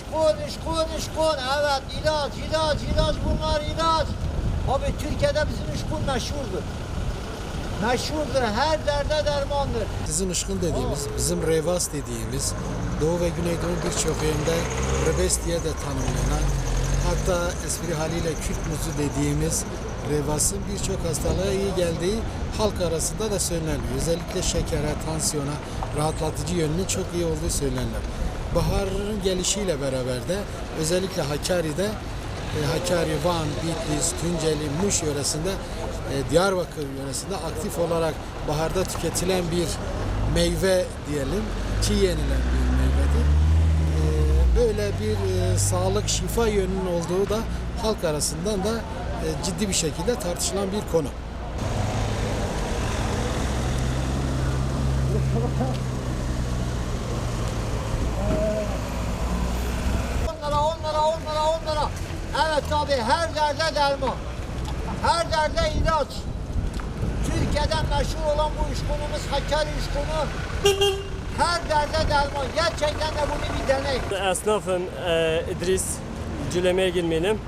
işkun, işkun, işkun. Evet, ilaç, ilaç, ilaç bunlar ilaç. Abi Türkiye'de bizim işkun meşhurdur. Meşhurdur, her derde dermandır. Bizim ışkın dediğimiz, bizim revas dediğimiz, Doğu ve Güneydoğu birçok yerinde rebes diye de tanımlanan, hatta espri haliyle kürk muzu dediğimiz revasın birçok hastalığa iyi geldiği halk arasında da söyleniliyor. Özellikle şekere, tansiyona, rahatlatıcı yönünün çok iyi olduğu söylenir. Baharın gelişiyle beraber de özellikle Hakkari'de e, Hakkari, Van, Bitlis, Tunceli, Muş yöresinde, e, Diyarbakır yöresinde aktif olarak baharda tüketilen bir meyve diyelim, çiğ yenilen bir meyvedir. E, Böyle bir sağlık, şifa yönünün olduğu da halk arasından da ciddi bir şekilde tartışılan bir konu. Evet abi, her derde derman. Her derde ilaç. Türkiye'den meşhur olan bu işkunumuz Hakkari işkunu. Her derde derman. Gerçekten de bunu bir deney. Esnafım e, İdris Cülemegil benim.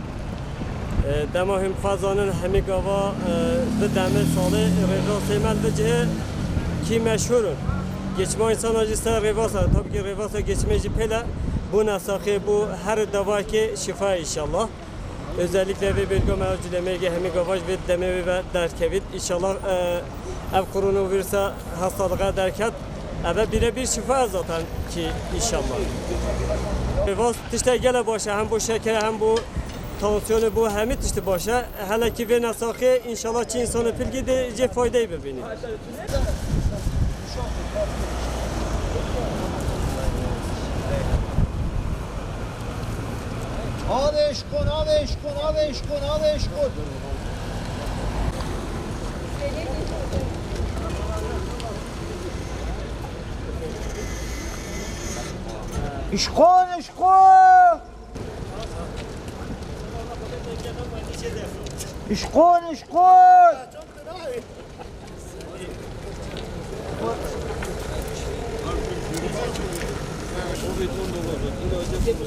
E, dema hüm fazanın hemi gava ve demir salı reva semel ve cihe ki meşhurun. Geçme insan acısı revasa. Tabii ki revasa geçmeci pele bu nasakı bu her davaki şifa inşallah. Özellikle ve bölge mevculemege hemi gavaj ve demevi ve derkevit inşallah e, ev koronavirüse hastalığa derket eve birebir şifa zaten ki inşallah. Vaz işte gele başa hem bu şeker hem bu tansiyonu bu hemi işte başa hele ki ve nasakı inşallah ki insanı pilgi de faydayı bebini. Aviş kon, aviş kon, aviş kon, aviş kon. İşkon, işkon. İşkon, işkon. O beton dolar. Bu da acaba.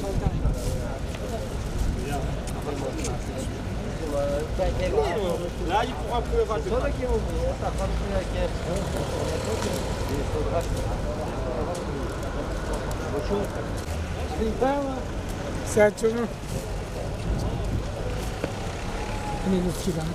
Abi işkun, abi işkun, abi işkun, abi işkun. İşkun, işkun. İşkun, işkun. Selçuk'un Hani Lütfü'den.